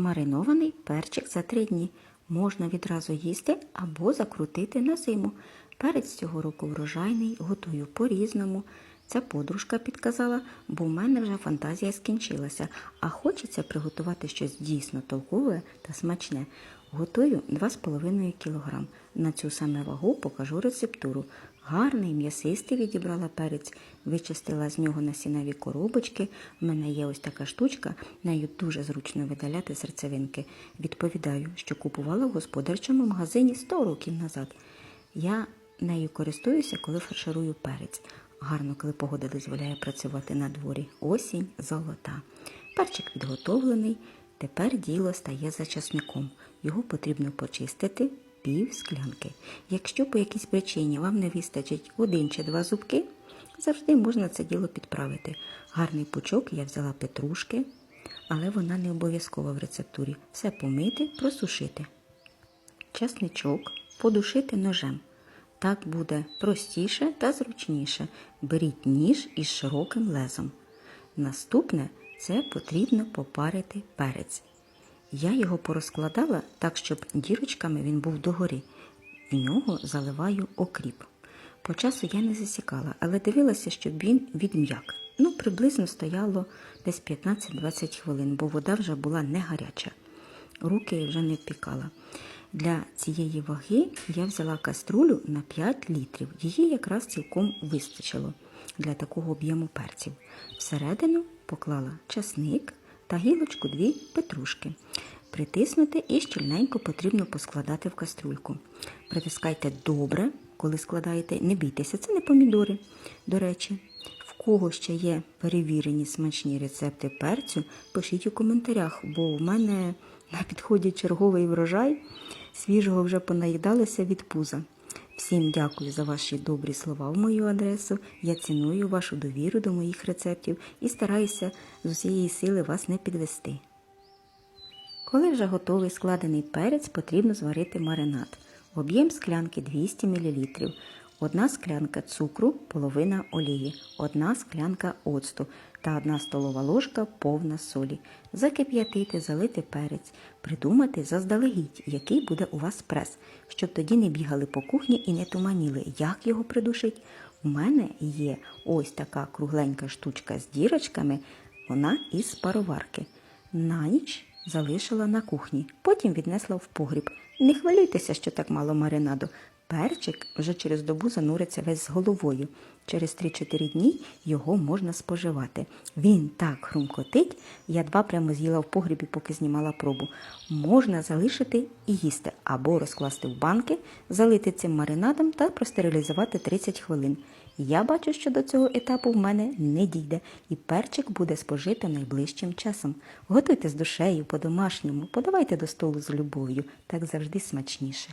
Маринований перчик за три дні. Можна відразу їсти або закрутити на зиму. Перець цього року врожайний, готую по-різному. Ця подружка підказала, бо в мене вже фантазія скінчилася, а хочеться приготувати щось дійсно толкове та смачне. Готую 2,5 кг. На цю саме вагу покажу рецептуру. Гарний, м'ясистий відібрала перець, вичистила з нього насінневі коробочки. У мене є ось така штучка, нею дуже зручно видаляти серцевинки. Відповідаю, що купувала в господарчому магазині 100 років назад. Я нею користуюся, коли фарширую перець. Гарно, коли погода дозволяє працювати на дворі. Осінь золота. Перчик підготовлений. Тепер діло стає за часником. Його потрібно почистити пів склянки. Якщо по якійсь причині вам не вистачить один чи два зубки, завжди можна це діло підправити. Гарний пучок я взяла петрушки, але вона не обов'язкова в рецептурі. Все помити, просушити. Часничок подушити ножем. Так буде простіше та зручніше. Беріть ніж із широким лезом. Наступне це потрібно попарити перець. Я його порозкладала так, щоб дірочками він був догори. В нього заливаю окріп. По часу я не засікала, але дивилася, щоб він відм'як. Ну, приблизно стояло десь 15-20 хвилин, бо вода вже була не гаряча. Руки вже не впікала. Для цієї ваги я взяла каструлю на 5 літрів. Її якраз цілком вистачило для такого об'єму перців. Всередину поклала часник та гілочку дві петрушки. Притиснути і щільненько потрібно поскладати в каструльку. Притискайте добре, коли складаєте, не бійтеся, це не помідори. До речі, в кого ще є перевірені смачні рецепти перцю, пишіть у коментарях, бо в мене на підході черговий врожай, свіжого вже понаїдалися від пуза. Всім дякую за ваші добрі слова в мою адресу. Я ціную вашу довіру до моїх рецептів і стараюся з усієї сили вас не підвести. Коли вже готовий складений перець, потрібно зварити маринад. Об'єм склянки 200 мл, одна склянка цукру, половина олії, одна склянка оцту та одна столова ложка повна солі. Закип'ятити, залити перець, придумати заздалегідь, який буде у вас прес, щоб тоді не бігали по кухні і не туманіли, як його придушить. У мене є ось така кругленька штучка з дірочками, вона із пароварки. На ніч залишила на кухні, потім віднесла в погріб. Не хвилюйтеся, що так мало маринаду. Перчик вже через добу зануриться весь з головою. Через 3-4 дні його можна споживати. Він так хрумкотить, я два прямо з'їла в погрібі, поки знімала пробу. Можна залишити і їсти, або розкласти в банки, залити цим маринадом та простерилізувати 30 хвилин. Я бачу, що до цього етапу в мене не дійде, і перчик буде спожити найближчим часом. Готуйте з душею, по-домашньому, подавайте до столу з любов'ю, так завжди смачніше.